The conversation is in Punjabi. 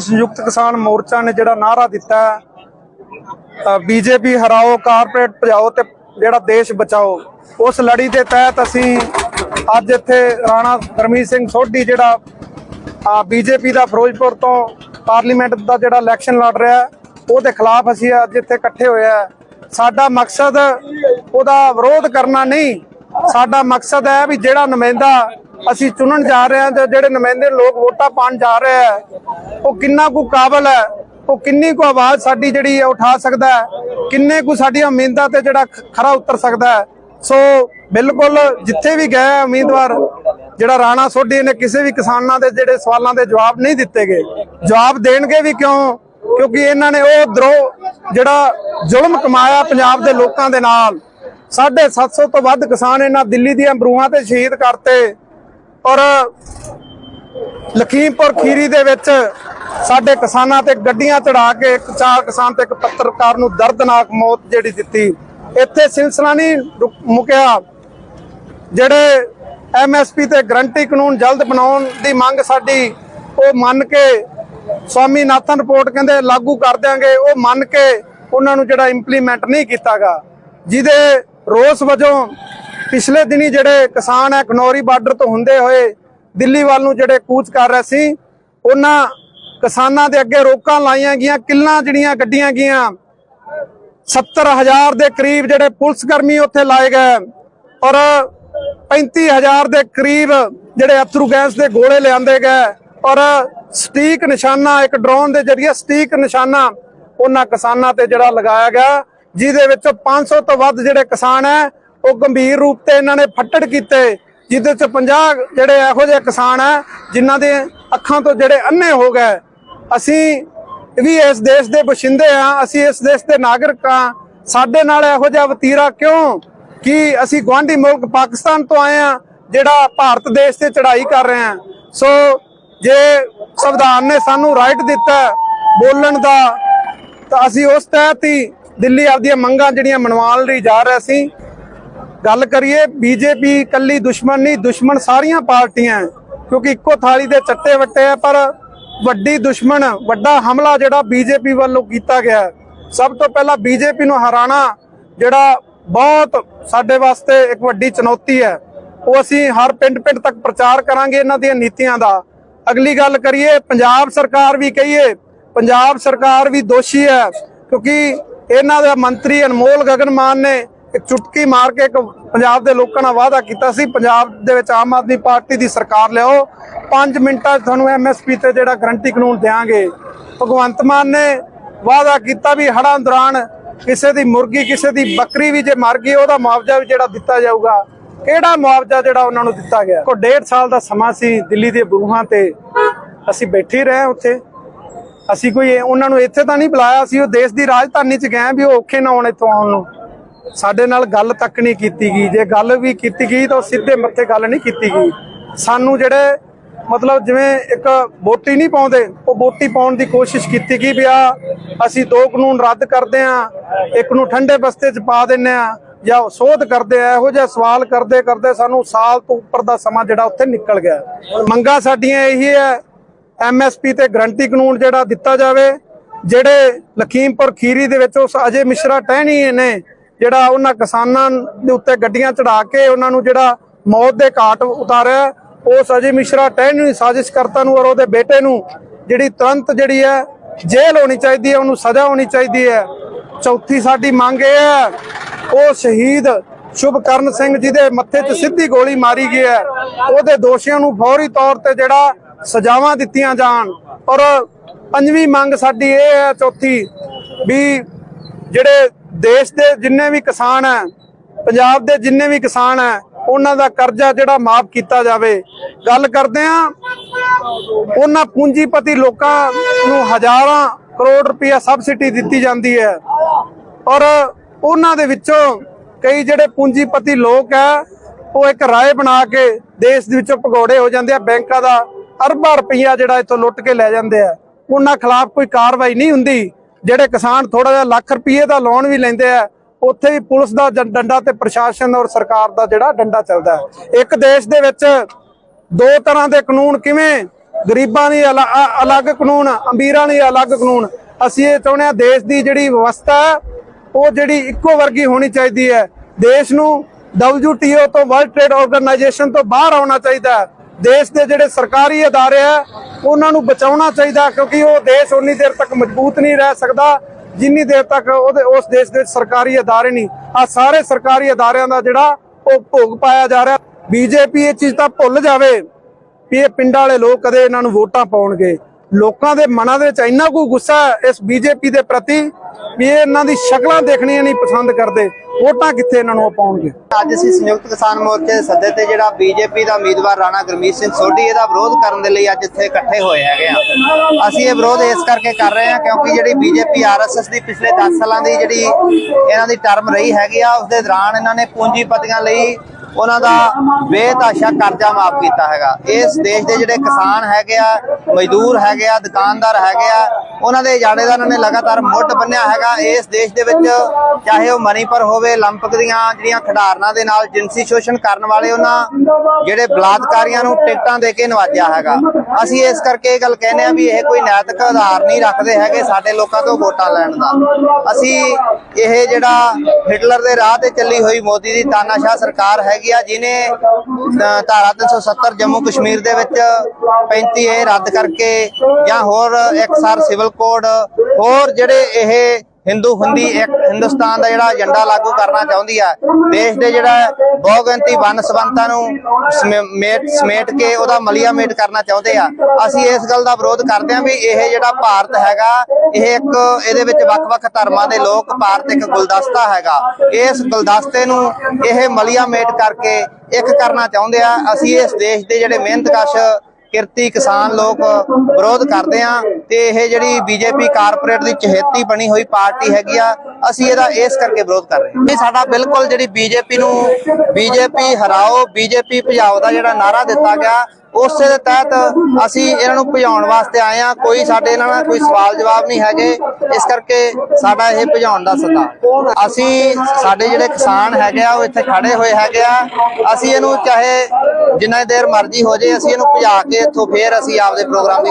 ਸੰਯੁਕਤ ਕਿਸਾਨ ਮੋਰਚਾ ਨੇ ਜਿਹੜਾ ਨਾਰਾ ਦਿੱਤਾ ਹੈ ਬੀਜੇਪੀ ਹਰਾਓ, ਕਾਰਪੋਰੇਟ ਭਜਾਓ ਤੇ ਜਿਹੜਾ ਦੇਸ਼ ਬਚਾਓ, ਉਸ ਲੜੀ ਦੇ ਤਹਿਤ ਅਸੀਂ ਅੱਜ ਇੱਥੇ ਰਾਣਾ ਗਰਮੀਤ ਸਿੰਘ ਸੋਢੀ ਜਿਹੜਾ ਬੀਜੇਪੀ ਦਾ ਫਿਰੋਜ਼ਪੁਰ ਤੋਂ ਪਾਰਲੀਮੈਂਟ ਦਾ ਜਿਹੜਾ ਇਲੈਕਸ਼ਨ ਲੜ ਰਿਹਾ ਉਹਦੇ ਖਿਲਾਫ ਅਸੀਂ ਅੱਜ ਇੱਥੇ ਇਕੱਠੇ ਹੋਏ ਆ ਸਾਡਾ ਮਕਸਦ ਉਹਦਾ ਵਿਰੋਧ ਕਰਨਾ ਨਹੀਂ, ਸਾਡਾ ਮਕਸਦ ਹੈ ਵੀ ਜਿਹੜਾ ਨੁਮਾਇੰਦਾ ਅਸੀਂ ਚੁਣਨ ਜਾ ਰਹੇ ਹਾਂ ਤੇ ਜਿਹੜੇ ਨੁਮਾਇੰਦੇ ਲੋਕ ਵੋਟਾਂ ਪਾਣ ਜਾ ਰਹੇ ਆ ਉਹ ਕਿੰਨਾ ਕੁ ਕਾਬਲ ਹੈ, ਉਹ ਕਿੰਨੀ ਕੁ ਆਵਾਜ਼ ਸਾਡੀ ਜਿਹੜੀ ਹੈ ਉਠਾ ਸਕਦਾ ਹੈ, ਕਿੰਨੇ ਕੁ ਸਾਡੀਆਂ ਉਮੀਦਾਂ ਤੇ ਜਿਹੜਾ ਖਰਾ ਉਤਰ ਸਕਦਾ ਹੈ। ਸੋ ਬਿਲਕੁਲ ਜਿੱਥੇ ਵੀ ਗਏ ਉਮੀਦਵਾਰ, ਜਿਹੜਾ ਰਾਣਾ ਸੋਢੀ ਨੇ ਕਿਸੇ ਵੀ ਕਿਸਾਨਾਂ ਦੇ ਜਿਹੜੇ ਸਵਾਲਾਂ ਦੇ ਜਵਾਬ ਨਹੀਂ ਦਿੱਤੇ ਗਏ, ਜਵਾਬ ਦੇਣਗੇ ਵੀ ਕਿਉਂ? ਕਿਉਂਕਿ ਇਹਨਾਂ ਨੇ ਉਹ ਦਰੋਹ ਜਿਹੜਾ ਜ਼ੁਲਮ ਕਮਾਇਆ ਪੰਜਾਬ ਦੇ ਲੋਕਾਂ ਦੇ ਨਾਲ। 750 ਤੋਂ ਵੱਧ ਕਿਸਾਨ ਇਹਨਾਂ ਦਿੱਲੀ ਦੀਆਂ ਬਰੂਹਾਂ ਤੇ ਸ਼ਹੀਦ ਕਰਤੇ। ਔਰ ਲਖੀਮਪੁਰ ਖੀਰੀ ਦੇ ਵਿੱਚ ਸਾਡੇ ਕਿਸਾਨਾਂ ਤੇ ਗੱਡੀਆਂ ਚੜਾ ਕੇ ਇੱਕ ਚਾਰ ਕਿਸਾਨ ਤੇ ਇੱਕ ਪੱਤਰਕਾਰ ਨੂੰ ਦਰਦਨਾਕ ਮੌਤ ਜਿਹੜੀ ਦਿੱਤੀ। ਇੱਥੇ ਸਿਲਸਿਲਾ ਨਹੀਂ ਰੁਕ- ਮੁੱਕਿਆ। ਜਿਹੜੇ ਐਮਐਸਪੀ ਤੇ ਗਰੰਟੀ ਕਾਨੂੰਨ ਜਲਦ ਬਣਾਉਣ ਦੀ ਮੰਗ ਸਾਡੀ, ਉਹ ਮੰਨ ਕੇ ਸਵਾਮੀਨਾਥਨ ਰਿਪੋਰਟ ਕਹਿੰਦੇ ਲਾਗੂ ਕਰ ਦਿਆਂਗੇ। ਉਹ ਮੰਨ ਕੇ ਉਹਨਾਂ ਨੂੰ ਜਿਹੜਾ ਇੰਪਲੀਮੈਂਟ ਨਹੀਂ ਕੀਤਾਗਾ, ਜਿਹਦੇ ਰੋਸ ਵਜੋਂ ਪਿਛਲੇ ਦਿਨੀ ਜਿਹੜੇ ਕਿਸਾਨ ਹੈ ਖਨੌਰੀ ਬਾਰਡਰ ਤੋਂ ਹੁੰਦੇ ਹੋਏ ਦਿੱਲੀ ਵੱਲ ਨੂੰ ਜਿਹੜੇ ਕੂਚ ਕਰ ਰਹੇ ਸੀ, ਉਹਨਾਂ ਕਿਸਾਨਾਂ ਦੇ ਅੱਗੇ ਰੋਕਾਂ ਲਾਈਆਂ ਗਈਆਂ, ਕਿੱਲਾਂ ਜਿਹੜੀਆਂ ਗੱਡੀਆਂ ਗਈਆਂ 70000 ਦੇ ਕਰੀਬ ਜਿਹੜੇ ਪੁਲਿਸ ਕਰਮੀ ਉੱਥੇ ਲਾਏ ਗਏ ਔਰ 35000 ਦੇ ਕਰੀਬ ਜਿਹੜੇ ਅਥਰੂ ਗੈਸ ਦੇ ਗੋਲੇ ਲਿਆਂਦੇ ਗਏ ਔਰ ਸਟੀਕ ਨਿਸ਼ਾਨਾ, ਇੱਕ ਡਰੋਨ ਦੇ ਜ਼ਰੀਏ ਸਟੀਕ ਨਿਸ਼ਾਨਾ ਉਹਨਾਂ ਕਿਸਾਨਾਂ ਤੇ ਜਿਹੜਾ ਲਗਾਇਆ ਗਿਆ, ਜਿਹਦੇ ਵਿੱਚ 500 ਤੋਂ ਵੱਧ ਜਿਹੜੇ ਕਿਸਾਨ ਹੈ ਉਹ ਗੰਭੀਰ ਰੂਪ ਤੇ ਇਹਨਾਂ ਨੇ ਫੱਟੜ ਕੀਤੇ, ਜਿਹਦੇ ਚ 50 ਜਿਹੜੇ ਇਹੋ ਜਿਹੇ ਕਿਸਾਨ ਹੈ ਜਿਨ੍ਹਾਂ ਦੇ ਅੱਖਾਂ ਤੋਂ ਜਿਹੜੇ ਅੰਨੇ ਹੋ ਗਏ। ਅਸੀਂ ਵੀ ਇਸ ਦੇਸ਼ ਦੇ ਬਸ਼ਿੰਦੇ ਆ, ਅਸੀਂ ਇਸ ਦੇਸ਼ ਦੇ ਨਾਗਰਿਕ ਆ। ਸਾਡੇ ਨਾਲ ਇਹੋ ਜਿਹਾ ਵਤੀਰਾ ਕਿਉਂ? ਕਿ ਅਸੀਂ ਗਵਾਂਢੀ ਮੁਲਕ ਪਾਕਿਸਤਾਨ ਤੋਂ ਆਏ ਆ, ਜਿਹੜਾ ਭਾਰਤ ਦੇਸ਼ ਤੇ ਚੜ੍ਹਾਈ ਕਰ ਰਹੇ ਆ ਸੋ ਜੇ ਸੰਵਿਧਾਨ ਨੇ ਸਾਨੂੰ ਰਾਈਟ ਦਿੱਤਾ ਬੋਲਣ ਦਾ, ਤਾਂ ਅਸੀਂ ਉਸ ਤਹਿਤ ਹੀ ਦਿੱਲੀ ਆਪਦੀਆਂ ਮੰਗਾਂ ਜਿਹੜੀਆਂ ਮਨਵਾਉਣ ਲਈ ਜਾ ਰਹੇ ਸੀ ਗੱਲ ਕਰੀਏ, ਬੀਜੇਪੀ ਇਕੱਲੀ ਦੁਸ਼ਮਣ ਨਹੀਂ, ਦੁਸ਼ਮਣ ਸਾਰੀਆਂ ਪਾਰਟੀਆਂ ਕਿਉਂਕਿ ਇੱਕੋ ਥਾਲੀ ਦੇ ਚੱਟੇ ਵੱਟੇ ਆ, ਪਰ ਵੱਡੀ ਦੁਸ਼ਮਣ, ਵੱਡਾ ਹਮਲਾ ਜਿਹੜਾ ਬੀਜੇਪੀ ਵੱਲੋਂ ਕੀਤਾ ਗਿਆ ਸਭ ਤੋਂ ਪਹਿਲਾਂ ਬੀਜੇਪੀ ਨੂੰ ਹਰਾਣਾ, ਜਿਹੜਾ ਬਹੁਤ ਸਾਡੇ ਵਾਸਤੇ ਇੱਕ ਵੱਡੀ ਚੁਣੌਤੀ ਹੈ, ਉਹ ਅਸੀਂ ਹਰ ਪਿੰਡ-ਪਿੰਡ ਤੱਕ ਪ੍ਰਚਾਰ ਕਰਾਂਗੇ ਇਹਨਾਂ ਦੀਆਂ ਨੀਤੀਆਂ ਦਾ। ਅਗਲੀ ਗੱਲ ਕਰੀਏ, ਪੰਜਾਬ ਸਰਕਾਰ ਵੀ ਕਹੀਏ, ਪੰਜਾਬ ਸਰਕਾਰ ਵੀ ਦੋਸ਼ੀ ਹੈ, ਕਿਉਂਕਿ ਇਹਨਾਂ ਦਾ ਮੰਤਰੀ ਅਨਮੋਲ ਗਗਨ ਮਾਨ ਨੇ ਇੱਕ ਚੁਟਕੀ ਮਾਰ ਕੇ ਇੱਕ ਪੰਜਾਬ ਦੇ ਲੋਕਾਂ ਨਾਲ ਵਾਅਦਾ ਕੀਤਾ ਸੀ। ਪੰਜਾਬ ਦੇ ਵਿੱਚ ਆਮ ਆਦਮੀ ਪਾਰਟੀ ਦੀ ਸਰਕਾਰ ਲਿਆਓ। 5 ਮਿੰਟਾਂ 'ਚ ਤੁਹਾਨੂੰ ਐਮਐਸਪੀ ਤੇ ਜਿਹੜਾ ਗਰੰਟੀ ਕਾਨੂੰਨ ਦੇਾਂਗੇ ਭਗਵੰਤ ਮਾਨ ਨੇ ਵਾਅਦਾ ਕੀਤਾ ਵੀ ਹੜਾਂ ਦੌਰਾਨ ਕਿਸੇ ਦੀ ਮੁਰਗੀ, ਕਿਸੇ ਦੀ ਬੱਕਰੀ ਵੀ ਜੇ ਮਰ ਗਈ, ਉਹਦਾ ਮੁਆਵਜ਼ਾ ਵੀ ਜਿਹੜਾ ਦਿੱਤਾ ਜਾਊਗਾ। ਕਿਹੜਾ ਮੁਆਵਜ਼ਾ ਜਿਹੜਾ ਉਹਨਾਂ ਨੂੰ ਦਿੱਤਾ ਗਿਆ? ਕੋ ਡੇਢ ਸਾਲ ਦਾ ਸਮਾਂ ਸੀ ਦਿੱਲੀ ਦੇ ਬਰੂਹਾਂ ਤੇ। ਅਸੀਂ ਬੈਠੇ ਹੀ ਰਹੇ ਉੱਥੇ। ਅਸੀਂ ਕੋਈ ਉਹਨਾਂ ਨੂੰ ਇੱਥੇ ਤਾਂ ਨਹੀਂ ਬੁਲਾਇਆ ਸੀ। ਉਹ ਦੇਸ਼ ਦੀ ਰਾਜਧਾਨੀ 'ਚ ਗਏ ਵੀ ਉਹ ਔਖੇ ਨਾ ਹੋਣ ਇੱਥੋਂ ਆਉਣ ਨੂੰ। ਸਾਡੇ ਨਾਲ ਗੱਲ ਤੱਕ ਨਹੀਂ ਕੀਤੀ ਗਈ। ਜੇ ਗੱਲ ਵੀ ਕੀਤੀ ਗਈ ਤਾਂ ਉਹ ਸਿੱਧੇ ਮੱਥੇ ਗੱਲ ਨਹੀਂ ਕੀਤੀ ਗਈ। ਸਾਨੂੰ ਜਿਹੜੇ ਮਤਲਬ ਜਿਵੇਂ ਇੱਕ ਵੋਟੀ ਨਹੀਂ ਪਾਉਂਦੇ, ਉਹ ਵੋਟੀ ਪਾਉਣ ਦੀ ਕੋਸ਼ਿਸ਼ ਕੀਤੀ ਗਈ ਵੀ ਆ, ਅਸੀਂ ਦੋ ਕਾਨੂੰਨ ਰੱਦ ਕਰਦੇ ਆ, ਇੱਕ ਨੂੰ ਠੰਡੇ ਬਸਤੇ 'ਚ ਪਾ ਦਿੰਨੇ ਆ, ਜਾਂ ਸੋਧ ਕਰਦੇ ਆ, ਇਹੋ ਜਿਹਾ ਸਵਾਲ ਕਰਦੇ ਕਰਦੇ ਸਾਨੂੰ ਸਾਲ ਤੋਂ ਉੱਪਰ ਦਾ ਸਮਾਂ ਜਿਹੜਾ ਉੱਥੇ ਨਿਕਲ ਗਿਆ। ਮੰਗਾ ਸਾਡੀਆਂ ਇਹੀ ਹੈ ਐਮਐਸਪੀ ਤੇ ਗਰੰਟੀ ਕਾਨੂੰਨ ਜਿਹੜਾ ਦਿੱਤਾ ਜਾਵੇ, ਜਿਹੜੇ ਲਖੀਮਪੁਰ ਖੀਰੀ ਦੇ ਵਿੱਚ ਉਸ ਅਜੇ ਮਿਸ਼ਰਾ ਟਹਿਣੀ ਨੇ ਜਿਹੜਾ ਉਹਨਾਂ ਕਿਸਾਨਾਂ ਦੇ ਉੱਤੇ ਗੱਡੀਆਂ ਚੜਾ ਕੇ ਉਹਨਾਂ ਨੂੰ ਜਿਹੜਾ ਮੌਤ ਦੇ ਘਾਟ ਉਤਾਰਿਆ ਉਸ ਅਜੇ ਮਿਸ਼ਰਾ ਟਹਿਣੀ ਸਾਜ਼ਿਸ਼ਕਰਤਾ ਨੂੰ ਔਰ ਉਹਦੇ ਬੇਟੇ ਨੂੰ, ਜਿਹੜੀ ਤੁਰੰਤ ਜਿਹੜੀ ਹੈ ਜੇਲ੍ਹ ਹੋਣੀ ਚਾਹੀਦੀ ਹੈ, ਉਹਨੂੰ ਸਜ਼ਾ ਹੋਣੀ ਚਾਹੀਦੀ ਹੈ। ਚੌਥੀ ਸਾਡੀ ਮੰਗ ਇਹ ਹੈ, ਉਹ ਸ਼ਹੀਦ ਸ਼ੁਭਕਰਨ ਸਿੰਘ ਜਿਹਦੇ ਮੱਥੇ 'ਚ ਸਿੱਧੀ ਗੋਲੀ ਮਾਰੀ ਗਈ ਹੈ। ਉਹਦੇ ਦੋਸ਼ੀਆਂ ਨੂੰ ਫੌਰੀ ਤੌਰ ਤੇ ਜਿਹੜਾ ਸਜ਼ਾਵਾਂ ਦਿੱਤੀਆਂ ਜਾਣ। ਔਰ ਪੰਜਵੀਂ ਮੰਗ ਸਾਡੀ ਇਹ ਹੈ, ਚੌਥੀ, ਵੀ ਜਿਹੜੇ ਦੇਸ਼ ਦੇ ਜਿੰਨੇ ਵੀ ਕਿਸਾਨ ਹੈ, ਪੰਜਾਬ ਦੇ ਜਿੰਨੇ ਵੀ ਕਿਸਾਨ ਹੈ, ਉਹਨਾਂ ਦਾ ਕਰਜ਼ਾ ਜਿਹੜਾ ਮਾਫ ਕੀਤਾ ਜਾਵੇ। ਗੱਲ ਕਰਦੇ ਆ ਉਹਨਾਂ ਪੂੰਜੀਪਤੀ ਲੋਕਾਂ ਨੂੰ ਹਜ਼ਾਰਾਂ ਕਰੋੜ ਰੁਪਇਆ ਸਬਸਿਡੀ ਦਿੱਤੀ ਜਾਂਦੀ ਹੈ। ਔਰ ਉਹਨਾਂ ਦੇ ਵਿੱਚੋਂ ਕਈ ਜਿਹੜੇ ਪੂੰਜੀਪਤੀ ਲੋਕ ਹੈ, ਉਹ ਇੱਕ ਰਾਏ ਬਣਾ ਕੇ ਦੇਸ਼ ਦੇ ਵਿੱਚੋਂ ਭਗੌੜੇ ਹੋ ਜਾਂਦੇ ਆ, ਬੈਂਕਾਂ ਦਾ ਅਰਬਾਂ ਰੁਪਈਆ ਜਿਹੜਾ ਇੱਥੋਂ ਲੁੱਟ ਕੇ ਲੈ ਜਾਂਦੇ ਆ। ਉਹਨਾਂ ਖਿਲਾਫ ਕੋਈ ਕਾਰਵਾਈ ਨਹੀਂ ਹੁੰਦੀ। ਜਿਹੜੇ ਕਿਸਾਨ ਥੋੜਾ ਜਿਹਾ ਲੱਖ ਰੁਪਏ ਦਾ ਲੋਨ ਵੀ ਲੈਂਦੇ ਆ, ਉੱਥੇ ਵੀ ਪੁਲਿਸ ਦਾ ਜ- ਡੰਡਾ ਤੇ ਪ੍ਰਸ਼ਾਸਨ ਔਰ ਸਰਕਾਰ ਦਾ ਜਿਹੜਾ ਡੰਡਾ ਚੱਲਦਾ ਹੈ। ਇੱਕ ਦੇਸ਼ ਦੇ ਵਿੱਚ ਦੋ ਤਰ੍ਹਾਂ ਦੇ ਕਾਨੂੰਨ ਕਿਵੇਂ? ਗਰੀਬਾਂ ਲਈ ਅਲ- ਅਲੱਗ ਕਾਨੂੰਨ, ਅਮੀਰਾਂ ਲਈ ਅਲੱਗ ਕਾਨੂੰਨ। ਅਸੀਂ ਇਹ ਚਾਹੁੰਦੇ ਹਾਂ ਦੇਸ਼ ਦੀ ਜਿਹੜੀ ਵਿਵਸਥਾ ਹੈ, ਉਹ ਜਿਹੜੀ ਇੱਕੋ ਵਰਗੀ ਹੋਣੀ ਚਾਹੀਦੀ ਹੈ। ਦੇਸ਼ ਨੂੰ WTO ਤੋਂ ਵਰਲਡ ਟ੍ਰੇਡ ਆਰਗੇਨਾਈਜੇਸ਼ਨ ਤੋਂ ਬਾਹਰ ਆਉਣਾ ਚਾਹੀਦਾ ਦੇਸ਼ ਦੇ ਜਿਹੜੇ ਸਰਕਾਰੀ ਅਦਾਰੇ ਆ, ਉਹਨਾਂ ਨੂੰ ਬਚਾਉਣਾ ਚਾਹੀਦਾ ਕਿਉਂਕਿ ਉਹ ਦੇਸ਼ ਉਨੀ ਦੇਰ ਤੱਕ ਮਜ਼ਬੂਤ ਨਹੀਂ ਰਹਿ ਸਕਦਾ, ਜਿੰਨੀ ਦੇਰ ਤੱਕ ਉਹਦੇ ਉਸ ਦੇਸ਼ ਦੇ ਸਰਕਾਰੀ ਅਦਾਰੇ ਨਹੀਂ। ਆ ਸਾਰੇ ਸਰਕਾਰੀ ਅਦਾਰਿਆਂ ਦਾ ਜਿਹੜਾ ਉਹ ਭੋਗ ਪਾਇਆ ਜਾ ਰਿਹਾ। ਬੀਜੇਪੀ ਇਹ ਚੀਜ਼ ਤਾਂ ਭੁੱਲ ਜਾਵੇ ਵੀ ਇਹ ਪਿੰਡਾਂ ਵਾਲੇ ਲੋਕ ਕਦੇ ਇਹਨਾਂ ਨੂੰ ਵੋਟਾਂ ਪਾਉਣਗੇ। ਲੋਕਾਂ ਦੇ ਮਨਾਂ ਦੇ ਵਿੱਚ ਇੰਨਾ ਕੋਈ ਗੁੱਸਾ ਹੈ ਇਸ ਬੀਜੇਪੀ ਦੇ ਪ੍ਰਤੀ ਵੀ ਇਹ ਇਹਨਾਂ ਦੀ ਸ਼ਕਲਾਂ ਦੇਖਣੀਆਂ ਨਹੀਂ ਪਸੰਦ ਕਰਦੇ, ਵੋਟਾਂ ਕਿੱਥੇ ਇਹਨਾਂ ਨੂੰ ਪਾਉਣਗੇ ਅੱਜ ਅਸੀਂ ਸੰਯੁਕਤ ਕਿਸਾਨ ਮੋਰਚੇ ਦੇ ਸੱਦੇ ਤੇ ਜਿਹੜਾ ਬੀਜੇਪੀ ਦਾ ਉਮੀਦਵਾਰ ਰਾਣਾ ਗੁਰਮੀਤ ਸਿੰਘ ਸੋਢੀ, ਇਹਦਾ ਵਿਰੋਧ ਕਰਨ ਦੇ ਲਈ ਅੱਜ ਇੱਥੇ ਇਕੱਠੇ ਹੋਏ ਹੈਗੇ ਆ। ਅਸੀਂ ਇਹ ਵਿਰੋਧ ਇਸ ਕਰਕੇ ਕਰ ਰਹੇ ਹਾਂ ਕਿਉਂਕਿ ਜਿਹੜੀ ਬੀਜੇਪੀ ਆਰਐਸਐਸ ਦੀ ਪਿਛਲੇ 10 ਸਾਲਾਂ ਦੀ ਜਿਹੜੀ ਇਹਨਾਂ ਦੀ ਟਰਮ ਰਹੀ ਹੈਗੀ ਆ ਉਸ ਦੇ ਦੌਰਾਨ ਇਹਨਾਂ ਨੇ ਪੂੰਜੀਪਤੀਆਂ ਲਈ ਉਹਨਾਂ ਦਾ ਬੇਤਾਸ਼ਾ ਕਰਜ਼ਾ ਮਾਫ ਕੀਤਾ ਹੈਗਾ। ਇਸ ਦੇਸ਼ ਦੇ ਜਿਹੜੇ ਕਿਸਾਨ ਹੈਗੇ ਆ, ਮਜ਼ਦੂਰ ਹੈਗੇ ਆ, ਦੁਕਾਨਦਾਰ ਹੈਗੇ ਆ ਉਹਨਾਂ ਦੇ ਇਜਾੜੇ ਦਾ ਇਹਨਾਂ ਨੇ ਲਗਾਤਾਰ ਮੁੱਢ ਬੰਨਿਆ ਹੈਗਾ ਇਸ ਦੇਸ਼ ਦੇ ਵਿੱਚ ਚਾਹੇ ਉਹ ਮਨੀਪੁਰ ਹੋਵੇ 올림픽 ਦੀਆਂ ਜਿਹੜੀਆਂ ਖਿਡਾਰਨਾਂ ਦੇ ਨਾਲ ਜਿੰਸੀ ਸ਼ੋਸ਼ਣ ਕਰਨ ਵਾਲੇ ਉਹਨਾਂ ਜਿਹੜੇ ਬਲਾਤਕਾਰੀਆਂ ਨੂੰ ਟਿਕਟਾਂ ਦੇ ਕੇ ਨਵਾਜਿਆ ਹੈਗਾ ਅਸੀਂ ਇਸ ਕਰਕੇ ਇਹ ਗੱਲ ਕਹਿੰਦੇ ਆ ਵੀ ਇਹ ਕੋਈ ਨੈਤਿਕ ਆਧਾਰ ਨਹੀਂ ਰੱਖਦੇ ਹੈਗੇ ਸਾਡੇ ਲੋਕਾਂ ਤੋਂ ਵੋਟਾਂ ਲੈਣ ਦਾ ਅਸੀਂ ਇਹ ਜਿਹੜਾ ਹਿਟਲਰ ਦੇ ਰਾਹ ਤੇ ਚੱਲੀ ਹੋਈ ਮੋਦੀ ਦੀ ਤਾਨਾਸ਼ਾਹ ਸਰਕਾਰ ਹੈਗੀ ਆ ਜਿਨੇ ਅ, ਧਾਰਾ 370 ਜੰਮੂ ਕਸ਼ਮੀਰ ਦੇ ਵਿੱਚ 35 ਇਹ ਰੱਦ ਕਰਕੇ ਜਾਂ ਹੋਰ ਇੱਕ ਸਾਰ ਸਿਵਲ ਕੋਡ ਹੋਰ ਜਿਹੜੇ ਇਹ ਹਿੰਦੂ ਹੁੰਦੀ ਇੱਕ ਹਿੰਦੁਸਤਾਨ ਦਾ ਜਿਹੜਾ ਏਜੰਡਾ ਲਾਗੂ ਕਰਨਾ ਚਾਹੁੰਦੀ ਆ, ਦੇਸ਼ ਦੇ ਜਿਹੜਾ ਬਹੁਗਿਣਤੀ ਵੰਨ ਸਬੰਤਾਂ ਨੂੰ ਸਮੇ- ਸਮੇਟ ਕੇ ਉਹਦਾ ਮਲੀਆ ਮੇਟ ਕਰਨਾ ਚਾਹੁੰਦੇ ਆ। ਅਸੀਂ ਇਸ ਗੱਲ ਦਾ ਵਿਰੋਧ ਕਰਦੇ ਆ ਵੀ ਇਹ ਜਿਹੜਾ ਭਾਰਤ ਹੈਗਾ, ਇਹ ਇੱਕ ਇਹਦੇ ਵਿੱਚ ਵੱਖ-ਵੱਖ ਧਰਮਾਂ ਦੇ ਲੋਕ ਭਾਰਤ ਇੱਕ ਗੁਲਦਸਤਾ ਹੈਗਾ। ਇਸ ਗੁਲਦਸਤੇ ਨੂੰ ਇਹ ਮਲੀਆ ਮੇਟ ਕਰਕੇ ਇੱਕ ਕਰਨਾ ਚਾਹੁੰਦੇ ਆ। ਅਸੀਂ ਇਸ ਦੇਸ਼ ਦੇ ਜਿਹੜੇ ਮਿਹਨਤਕਸ਼ ਕਿਰਤੀ ਕਿਸਾਨ ਲੋਕ ਵਿਰੋਧ ਕਰਦੇ ਆ ਤੇ ਇਹ ਜਿਹੜੀ ਬੀਜੇਪੀ ਕਾਰਪੋਰੇਟ ਦੀ ਚਹੇਤੀ ਬਣੀ ਹੋਈ ਪਾਰਟੀ ਹੈਗੀ ਆ, ਅਸੀਂ ਇਹਦਾ ਇਸ ਕਰਕੇ ਵਿਰੋਧ ਕਰ ਰਹੇ ਹਾਂ। ਇਹ ਸਾਡਾ ਬਿਲਕੁਲ ਜਿਹੜੀ ਬੀਜੇਪੀ ਨੂੰ ਬੀਜੇਪੀ ਹਰਾਓ ਬੀਜੇਪੀ ਭਜਾਓ ਦਾ ਜਿਹੜਾ ਨਾਰਾ ਦਿੱਤਾ ਗਿਆ ਉਸੇ ਦੇ ਤਹਿਤ ਅਸੀਂ ਇਹਨਾਂ ਨੂੰ ਭਜਾਉਣ ਵਾਸਤੇ ਆਏ ਆ ਕੋਈ ਸਾਡੇ ਇਹਨਾਂ ਨਾਲ ਕੋਈ ਸਵਾਲ ਜਵਾਬ ਨਹੀਂ ਹੈਗੇ। ਇਸ ਕਰਕੇ ਸਾਡਾ ਇਹ ਭਜਾਉਣ ਦਾ ਸੱਦਾ। ਅਸੀਂ ਸਾਡੇ ਜਿਹੜੇ ਕਿਸਾਨ ਹੈਗੇ ਆ, ਉਹ ਇੱਥੇ ਖੜੇ ਹੋਏ ਹੈਗੇ ਆ। ਅਸੀਂ ਇਹਨੂੰ ਚਾਹੇ ਜਿੰਨਾ ਦੇਰ ਮਰਜ਼ੀ ਹੋ ਜੇ ਅਸੀਂ ਇਹਨੂੰ ਭਜਾ ਕੇ ਇੱਥੋਂ ਫੇਰ ਅਸੀਂ ਆਪਦੇ ਪ੍ਰੋਗਰਾਮ